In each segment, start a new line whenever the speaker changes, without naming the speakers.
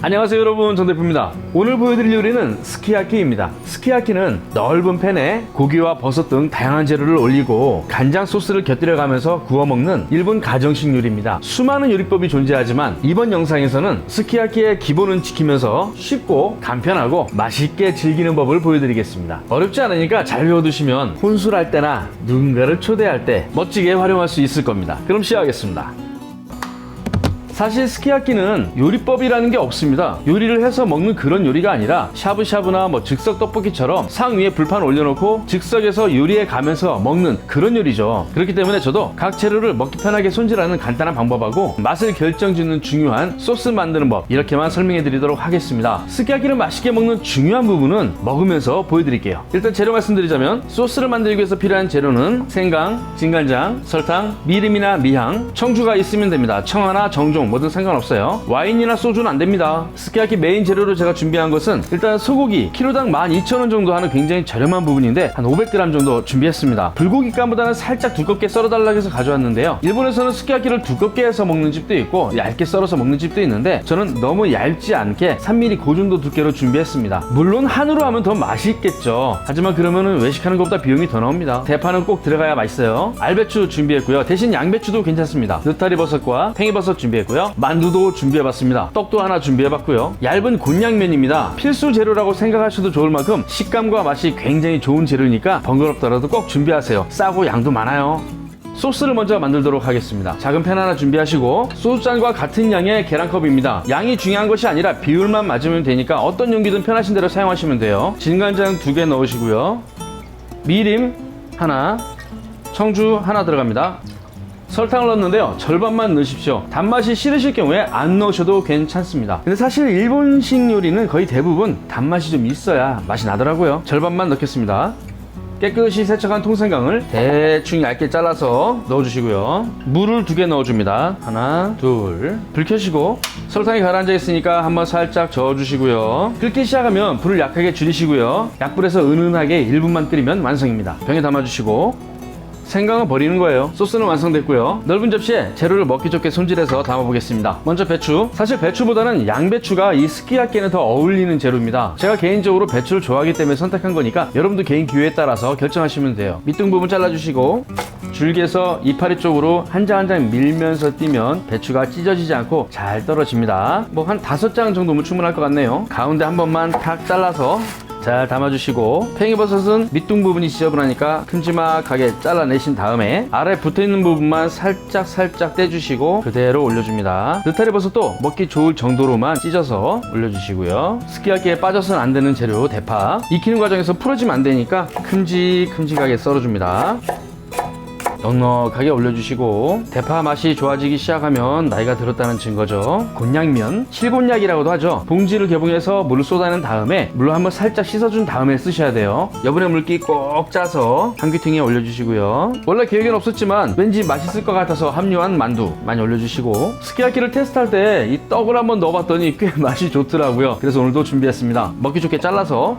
안녕하세요 여러분. 정대표입니다. 오늘 보여드릴 요리는 스키야키입니다. 스키야키는 넓은 팬에 고기와 버섯 등 다양한 재료를 올리고 간장 소스를 곁들여 가면서 구워 먹는 일본 가정식 요리입니다. 수많은 요리법이 존재하지만 이번 영상에서는 스키야키의 기본은 지키면서 쉽고 간편하고 맛있게 즐기는 법을 보여드리겠습니다. 어렵지 않으니까 잘 배워두시면 혼술할 때나 누군가를 초대할 때 멋지게 활용할 수 있을 겁니다. 그럼 시작하겠습니다 사실 스키야키는 요리법이라는 게 없습니다. 요리를 해서 먹는 그런 요리가 아니라 샤브샤브나 뭐 즉석 떡볶이처럼 상 위에 불판 올려놓고 즉석에서 요리해 가면서 먹는 그런 요리죠. 그렇기 때문에 저도 각 재료를 먹기 편하게 손질하는 간단한 방법하고 맛을 결정짓는 중요한 소스 만드는 법 이렇게만 설명해 드리도록 하겠습니다. 스키야키를 맛있게 먹는 중요한 부분은 먹으면서 보여드릴게요. 일단 재료 말씀드리자면 소스를 만들기 위해서 필요한 재료는 생강, 진간장, 설탕, 미림이나 미향, 청주가 있으면 됩니다. 청하나 정종 뭐든 상관없어요. 와인이나 소주는 안 됩니다. 스키야키 메인 재료로 제가 준비한 것은 일단 소고기 키로당 12,000원 정도 하는 굉장히 저렴한 부분인데 한 500g 정도 준비했습니다. 불고기 감보다는 살짝 두껍게 썰어달라고 해서 가져왔는데요. 일본에서는 스키야키를 두껍게 해서 먹는 집도 있고 얇게 썰어서 먹는 집도 있는데 저는 너무 얇지 않게 3mm 그 정도 두께로 준비했습니다. 물론 한우로 하면 더 맛있겠죠. 하지만 그러면은 외식하는 것보다 비용이 더 나옵니다. 대파는 꼭 들어가야 맛있어요. 알배추 준비했고요. 대신 양배추도 괜찮습니다. 느타리 버섯과 팽이버섯 준비했고요. 만두도 준비해봤습니다. 떡도 하나 준비해봤고요. 얇은 곤약면입니다. 필수 재료라고 생각하셔도 좋을 만큼 식감과 맛이 굉장히 좋은 재료니까 번거롭더라도 꼭 준비하세요. 싸고 양도 많아요. 소스를 먼저 만들도록 하겠습니다. 작은 팬 하나 준비하시고 소주잔과 같은 양의 계란컵입니다. 양이 중요한 것이 아니라 비율만 맞으면 되니까 어떤 용기든 편하신 대로 사용하시면 돼요. 진간장 두 개 넣으시고요. 미림 하나, 청주 하나 들어갑니다. 설탕을 넣는데요. 절반만 넣으십시오. 단맛이 싫으실 경우에 안 넣으셔도 괜찮습니다. 근데 사실 일본식 요리는 거의 대부분 단맛이 좀 있어야 맛이 나더라고요. 절반만 넣겠습니다. 깨끗이 세척한 통생강을 대충 얇게 잘라서 넣어주시고요. 물을 두 개 넣어줍니다. 하나, 둘. 불 켜시고 설탕이 가라앉아 있으니까 한번 살짝 저어주시고요. 끓기 시작하면 불을 약하게 줄이시고요. 약불에서 은은하게 1분만 끓이면 완성입니다. 병에 담아주시고 생강은 버리는 거예요. 소스는 완성됐고요. 넓은 접시에 재료를 먹기 좋게 손질해서 담아보겠습니다. 먼저 배추. 사실 배추보다는 양배추가 이 스키야키에는 더 어울리는 재료입니다. 제가 개인적으로 배추를 좋아하기 때문에 선택한 거니까 여러분도 개인 기호에 따라서 결정하시면 돼요. 밑둥 부분 잘라주시고 줄기에서 이파리 쪽으로 한 장 한 장 밀면서 띄면 배추가 찢어지지 않고 잘 떨어집니다. 뭐 한 다섯 장 정도면 충분할 것 같네요. 가운데 한 번만 탁 잘라서 잘 담아주시고 팽이버섯은 밑둥 부분이 지저분하니까 큼지막하게 잘라내신 다음에 아래 붙어있는 부분만 살짝 살짝 떼주시고 그대로 올려줍니다. 느타리 버섯도 먹기 좋을 정도로만 찢어서 올려주시고요. 스키야키에 빠져서는 안 되는 재료 대파 익히는 과정에서 풀어지면 안 되니까 큼직큼직하게 썰어줍니다 넉넉하게 올려주시고 대파 맛이 좋아지기 시작하면 나이가 들었다는 증거죠. 곤약면 실곤약이라고도 하죠. 봉지를 개봉해서 물을 쏟아낸 다음에 물로 한번 살짝 씻어준 다음에 쓰셔야 돼요. 여분의 물기 꼭 짜서 한 귀퉁이에 올려주시고요. 원래 계획은 없었지만 왠지 맛있을 것 같아서 합류한 만두 많이 올려주시고 스키야키를 테스트할 때 이 떡을 한번 넣어봤더니 꽤 맛이 좋더라고요. 그래서 오늘도 준비했습니다. 먹기 좋게 잘라서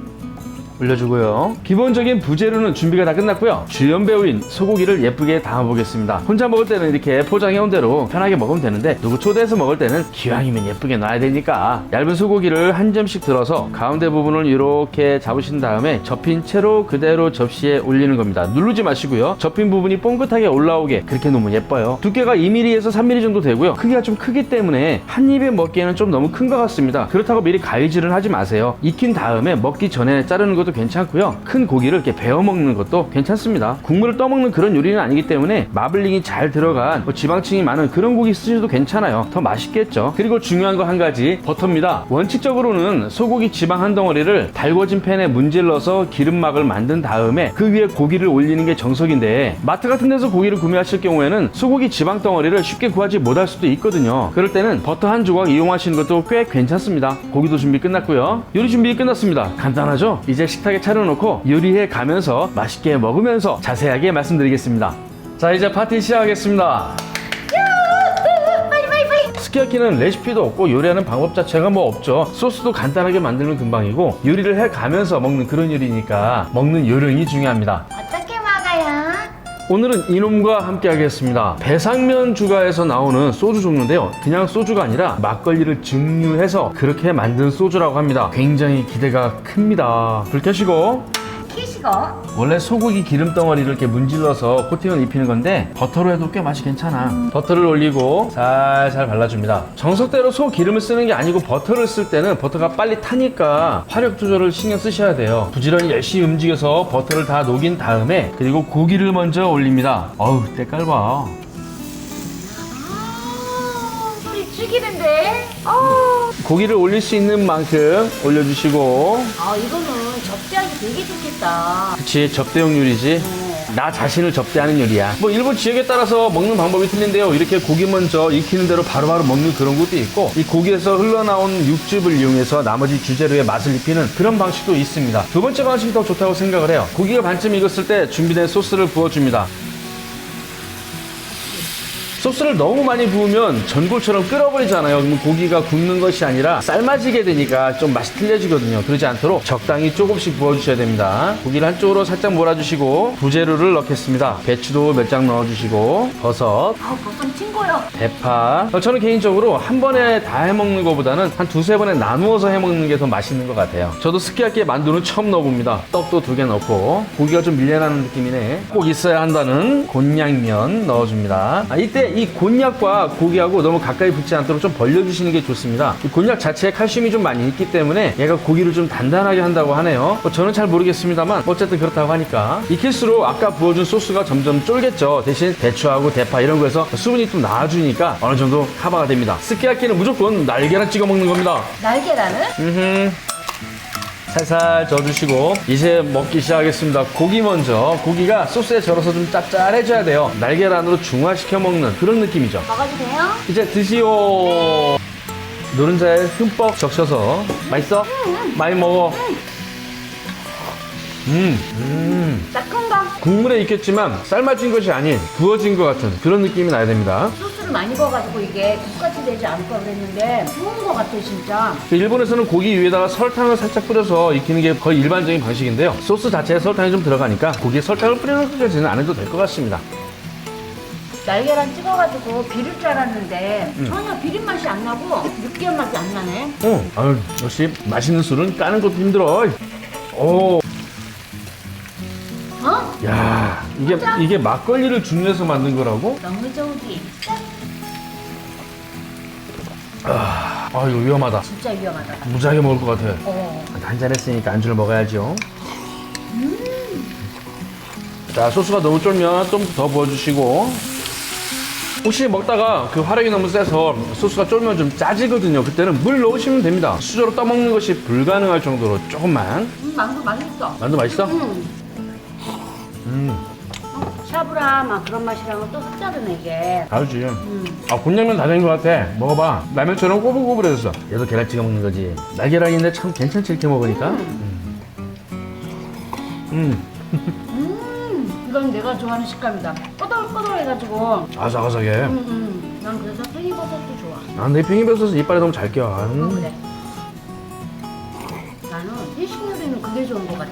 올려주고요. 기본적인 부재료는 준비가 다 끝났고요. 주연 배우인 소고기를 예쁘게 담아보겠습니다. 혼자 먹을 때는 이렇게 포장해온 대로 편하게 먹으면 되는데 누구 초대해서 먹을 때는 기왕이면 예쁘게 놔야 되니까 얇은 소고기를 한 점씩 들어서 가운데 부분을 이렇게 잡으신 다음에 접힌 채로 그대로 접시에 올리는 겁니다. 누르지 마시고요. 접힌 부분이 뽕긋하게 올라오게 그렇게 놓으면 예뻐요. 두께가 2mm에서 3mm 정도 되고요. 크기가 좀 크기 때문에 한 입에 먹기에는 좀 너무 큰 것 같습니다. 그렇다고 미리 가위질은 하지 마세요. 익힌 다음에 먹기 전에 자르는 것도 괜찮고요. 큰 고기를 이렇게 베어 먹는 것도 괜찮습니다. 국물을 떠먹는 그런 요리는 아니기 때문에 마블링이 잘 들어간 뭐 지방층이 많은 그런 고기 쓰셔도 괜찮아요. 더 맛있겠죠. 그리고 중요한 거 한 가지 버터입니다. 원칙적으로는 소고기 지방 한 덩어리를 달궈진 팬에 문질러서 기름막을 만든 다음에 그 위에 고기를 올리는 게 정석인데 마트 같은 데서 고기를 구매하실 경우에는 소고기 지방 덩어리를 쉽게 구하지 못할 수도 있거든요. 그럴 때는 버터 한 조각 이용하시는 것도 꽤 괜찮습니다. 고기도 준비 끝났고요. 요리 준비 끝났습니다. 간단하죠? 이제 식 탁에 차려놓고 요리해 가면서 맛있게 먹으면서 자세하게 말씀드리겠습니다. 자 이제 파티 시작하겠습니다. 스키야키는 레시피도 없고 요리하는 방법 자체가 뭐 없죠. 소스도 간단하게 만들면 금방이고 요리를 해 가면서 먹는 그런 요리니까 먹는 요령이 중요합니다. 오늘은 이놈과 함께 하겠습니다. 배상면 주가에서 나오는 소주 종류인데요. 그냥 소주가 아니라 막걸리를 증류해서 그렇게 만든 소주라고 합니다. 굉장히 기대가 큽니다. 불 켜시고
키 시고
원래 소고기 기름 덩어리를 이렇게 문질러서 코팅을 입히는 건데 버터로 해도 꽤 맛이 괜찮아. 버터를 올리고 살살 발라줍니다. 정석대로 소 기름을 쓰는 게 아니고 버터를 쓸 때는 버터가 빨리 타니까 화력 조절을 신경 쓰셔야 돼요. 부지런히 열심히 움직여서 버터를 다 녹인 다음에 그리고 고기를 먼저 올립니다. 어우 때깔 봐.
아 소리 죽이는데 어.
고기를 올릴 수 있는 만큼 올려주시고
아 이거는 접대하기 되게 좋겠다.
그치 접대용 요리지. 나 자신을 접대하는 요리야. 뭐 일본 지역에 따라서 먹는 방법이 틀린데요. 이렇게 고기 먼저 익히는 대로 바로바로 먹는 그런 것도 있고 이 고기에서 흘러나온 육즙을 이용해서 나머지 주재료에 맛을 입히는 그런 방식도 있습니다. 두 번째 방식이 더 좋다고 생각을 해요. 고기가 반쯤 익었을 때 준비된 소스를 부어줍니다 소스를 너무 많이 부으면 전골처럼 끓어버리잖아요. 그러면 고기가 굽는 것이 아니라 삶아지게 되니까 좀 맛이 틀려지거든요. 그러지 않도록 적당히 조금씩 부어주셔야 됩니다. 고기를 한쪽으로 살짝 몰아주시고 부재료를 넣겠습니다. 배추도 몇 장 넣어주시고 버섯,
아 벌써 친거요
대파. 어, 저는 개인적으로 한 번에 다 해먹는 것보다는 한 두세 번에 나누어서 해먹는 게 더 맛있는 것 같아요. 저도 스키야키에 만두는 처음 넣어봅니다. 떡도 두 개 넣고 고기가 좀 밀려나는 느낌이네. 꼭 있어야 한다는 곤약면 넣어줍니다. 아, 이때 이 곤약과 고기하고 너무 가까이 붙지 않도록 좀 벌려주시는 게 좋습니다. 이 곤약 자체에 칼슘이 좀 많이 있기 때문에 얘가 고기를 좀 단단하게 한다고 하네요. 뭐 저는 잘 모르겠습니다만 어쨌든 그렇다고 하니까 익힐수록 아까 부어준 소스가 점점 쫄겠죠. 대신 배추하고 대파 이런 거에서 수분이 좀 나와주니까 어느 정도 커버가 됩니다. 스키야키는 무조건 날계란 찍어 먹는 겁니다.
날계란은?
음흠. 살살 저어주시고 이제 먹기 시작하겠습니다. 고기 먼저 고기가 소스에 절어서 좀 짭짤해져야 돼요. 날계란으로 중화시켜 먹는 그런 느낌이죠.
먹어도 돼요?
이제 드시오. 노른자에 흠뻑 적셔서 맛있어? 많이 먹어. 음, 음.
따끔가
국물에 있겠지만 삶아진 것이 아닌 부어진 것 같은 그런 느낌이 나야 됩니다.
소스를 많이 부어가지고 이게 국같이 되지 않을 거 그랬는데 좋은 거 같아 진짜
그 일본에서는 고기 위에다가 설탕을 살짝 뿌려서 익히는 게 거의 일반적인 방식인데요. 소스 자체에 설탕이 좀 들어가니까 고기에 설탕을 뿌리는 것까지는 안 해도 될 것 같습니다.
날계란 찍어가지고 비릴 줄 알았는데 전혀 비린 맛이 안 나고 느끼한 맛이 안 나네
어, 아유, 역시 맛있는 술은 까는 것도 힘들어. 오,
어?
야, 이게 이게 막걸리를 중요해서 만든 거라고?
너무 좋지
아, 이거 위험하다.
진짜 위험하다
무지하게 먹을 것 같아.
어.
한 잔 했으니까 안주를 먹어야죠. 자, 소스가 너무 쫄면 좀 더 부어주시고. 혹시 먹다가 그 화력이 너무 세서 소스가 쫄면 좀 짜지거든요. 그때는 물 넣으시면 됩니다. 수저로 떠먹는 것이 불가능할 정도로 조금만.
음, 만두 맛있어
만두 맛있어?
음.
음,
샤브라 막 그런 맛이랑은 또 색다르네 이게
다르지.
음.
아, 곤약면 다된것 같아. 먹어봐. 라면처럼 꼬불꼬불해졌어. 얘도 계란 찍어 먹는 거지. 날계란인데 참 괜찮지, 이렇게 먹으니까. 음. 음.
음, 이건 내가 좋아하는 식감이다 꼬들꼬들해가지고
아삭아삭해.
음, 음. 난 그래서 팽이버섯도 좋아
아, 내 팽이버섯은 이빨에 너무 잘 껴.
어,
음.
그래 그게 좋은 것 같아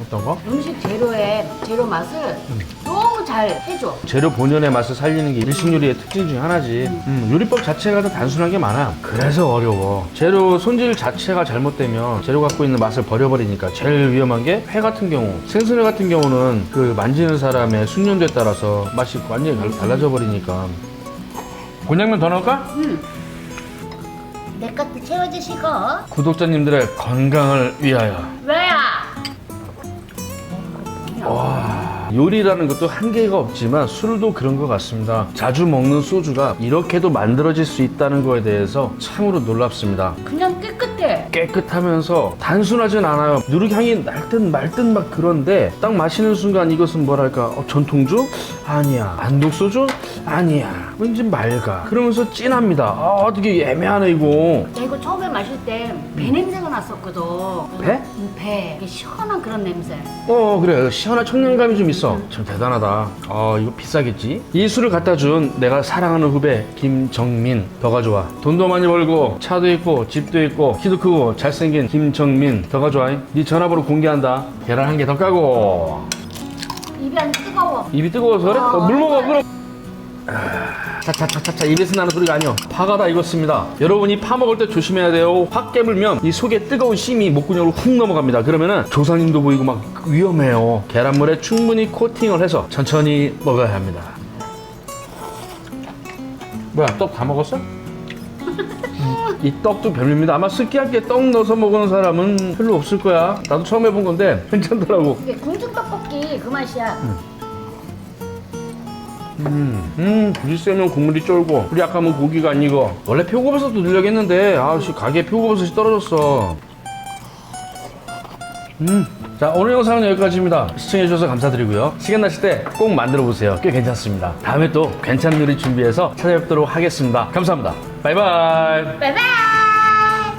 어떤 거?
음식 재료의 재료 맛을 너무 잘 해줘
재료 본연의 맛을 살리는 게 일식 요리의 특징 중에 하나지. 음, 요리법 자체가 더 단순한 게 많아. 그래서 어려워. 재료 손질 자체가 잘못되면 재료 갖고 있는 맛을 버려버리니까 제일 위험한 게 회 같은 경우. 생선회 같은 경우는 그 만지는 사람의 숙련도에 따라서 맛이 완전히 달- 달라져 버리니까. 곤약면 더 넣을까?
내 것도 채워주시고
구독자님들의 건강을 위하여.
왜
요리라는 것도 한계가 없지만 술도 그런 것 같습니다. 자주 먹는 소주가 이렇게도 만들어질 수 있다는 거에 대해서 참으로 놀랍습니다.
그냥 깨끗해
깨끗하면서 단순하진 않아요. 누룩향이 날 듯 말 듯 막 그런데 딱 마시는 순간 이것은 뭐랄까 어, 전통주? 아니야. 안독 소주? 아니야. 왠지 맑아. 그러면서 진합니다. 아, 어떻게 애매하네 이거.
야 이거 처음에 마실 때 배 냄새가 났었거든.
배?
음, 배. 이게 시원한 그런 냄새.
어 그래. 시원한 청량감이 좀 있어. 참 대단하다. 아 이거 비싸겠지? 이 술을 갖다 준 내가 사랑하는 후배 김정민. 더 가져와. 돈도 많이 벌고 차도 있고 집도 있고 키도 크고 잘생긴 김정민. 더 가져와. 네 전화번호 공개한다. 계란 한 개 더 까고
입이 안 뜨거워.
입이 뜨거워서 그래? 어, 물 먹어 그럼. 아, 차차차차차. 입에서 나는 소리가 아니요. 파가 다 익었습니다. 여러분이 파 먹을 때 조심해야 돼요. 확 깨물면 이 속에 뜨거운 심이 목구멍으로 훅 넘어갑니다. 그러면은 조상님도 보이고 막 위험해요. 계란물에 충분히 코팅을 해서 천천히 먹어야 합니다. 뭐야 떡 다 먹었어? 이 떡도 별로입니다 아마 스키야키에 떡 넣어서 먹는 사람은 별로 없을 거야 나도 처음 해본 건데 괜찮더라고
이게 궁중 떡볶이 그 맛이야.
음, 불이 세면 국물이 쫄고 불이 약하면 고기가 안 익어. 원래 표고버섯도 넣으려고 했는데 아씨 가게 에 표고버섯이 떨어졌어. 음, 자 오늘 영상은 여기까지입니다. 시청해주셔서 감사드리고요. 시간 나실 때 꼭 만들어 보세요. 꽤 괜찮습니다. 다음에 또 괜찮은 요리 준비해서 찾아뵙도록 하겠습니다. 감사합니다. 바이바이.
바이바이.